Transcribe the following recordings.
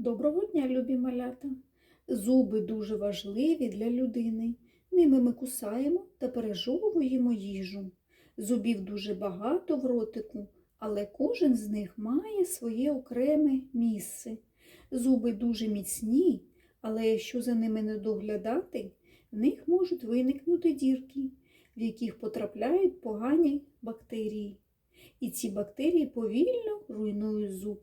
Доброго дня, любі малята! Зуби дуже важливі для людини. Ними ми кусаємо та пережовуємо їжу. Зубів дуже багато в ротику, але кожен з них має своє окреме місце. Зуби дуже міцні, але якщо за ними не доглядати, в них можуть виникнути дірки, в яких потрапляють погані бактерії. І ці бактерії повільно руйнують зуб.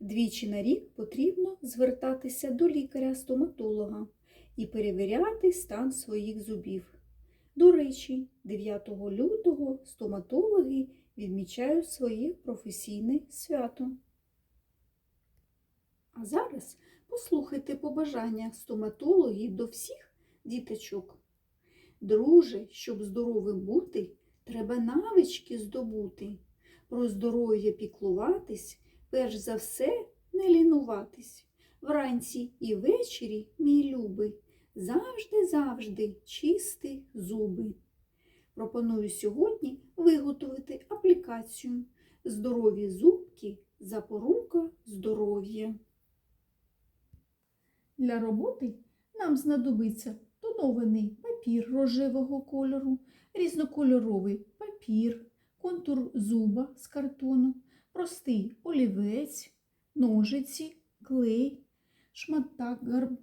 Двічі на рік потрібно звертатися до лікаря-стоматолога і перевіряти стан своїх зубів. До речі, 9 лютого стоматологи відмічають своє професійне свято. А зараз послухайте побажання стоматологів до всіх діточок. Друже, щоб здоровим бути, треба навички здобути. Про здоров'я піклуватись, перш за все не лінуватись. Вранці і ввечері, мій любий, завжди-завжди чисти зуби. Пропоную сьогодні виготовити аплікацію Здорові зубки запорука здоров'я. Для роботи нам знадобиться тонований папір рожевого кольору, різнокольоровий папір, контур зуба з картону, простий олівець, ножиці, клей, шматак гарб...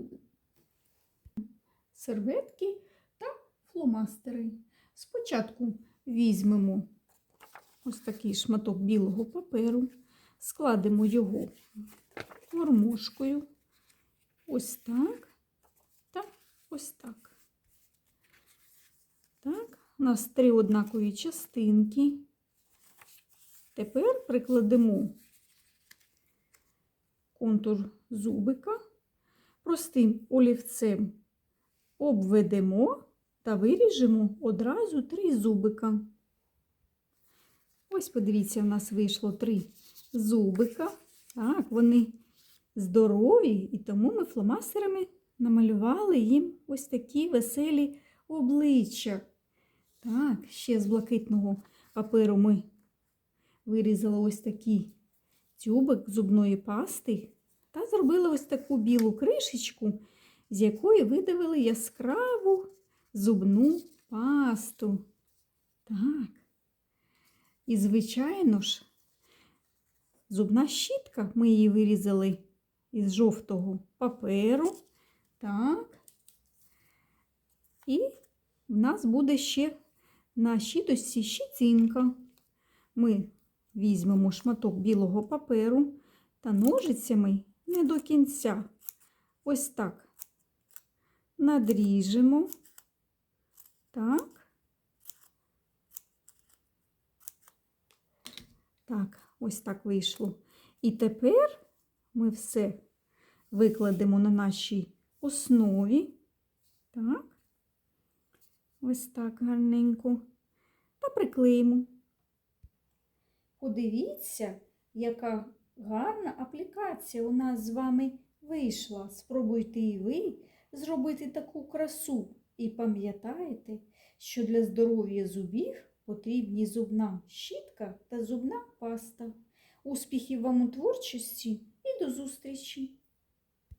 серветки та фломастери. Спочатку візьмемо ось такий шматок білого паперу, складемо його гармошкою. Ось так та ось так. Так, у нас три однакові частинки. Тепер прикладемо контур зубика, простим олівцем обведемо та виріжемо одразу три зубика. Ось, подивіться, в нас вийшло три зубика. Так, вони здорові, і тому ми фломастерами намалювали їм ось такі веселі обличчя. Так, ще з блакитного паперу ми вирізали ось такий тюбик зубної пасти та зробили ось таку білу кришечку, з якої видавили яскраву зубну пасту. Так. І, звичайно ж, зубна щітка, ми її вирізали із жовтого паперу. Так. І в нас буде ще на щіточці щітинка. Ми візьмемо шматок білого паперу та ножицями не до кінця. Ось так надріжемо. Так. Так, ось так вийшло. І тепер ми все викладемо на нашій основі. Так, ось так гарненько. Та приклеїмо. Подивіться, яка гарна аплікація у нас з вами вийшла. Спробуйте і ви зробити таку красу. І пам'ятайте, що для здоров'я зубів потрібні зубна щітка та зубна паста. Успіхів вам у творчості і до зустрічі!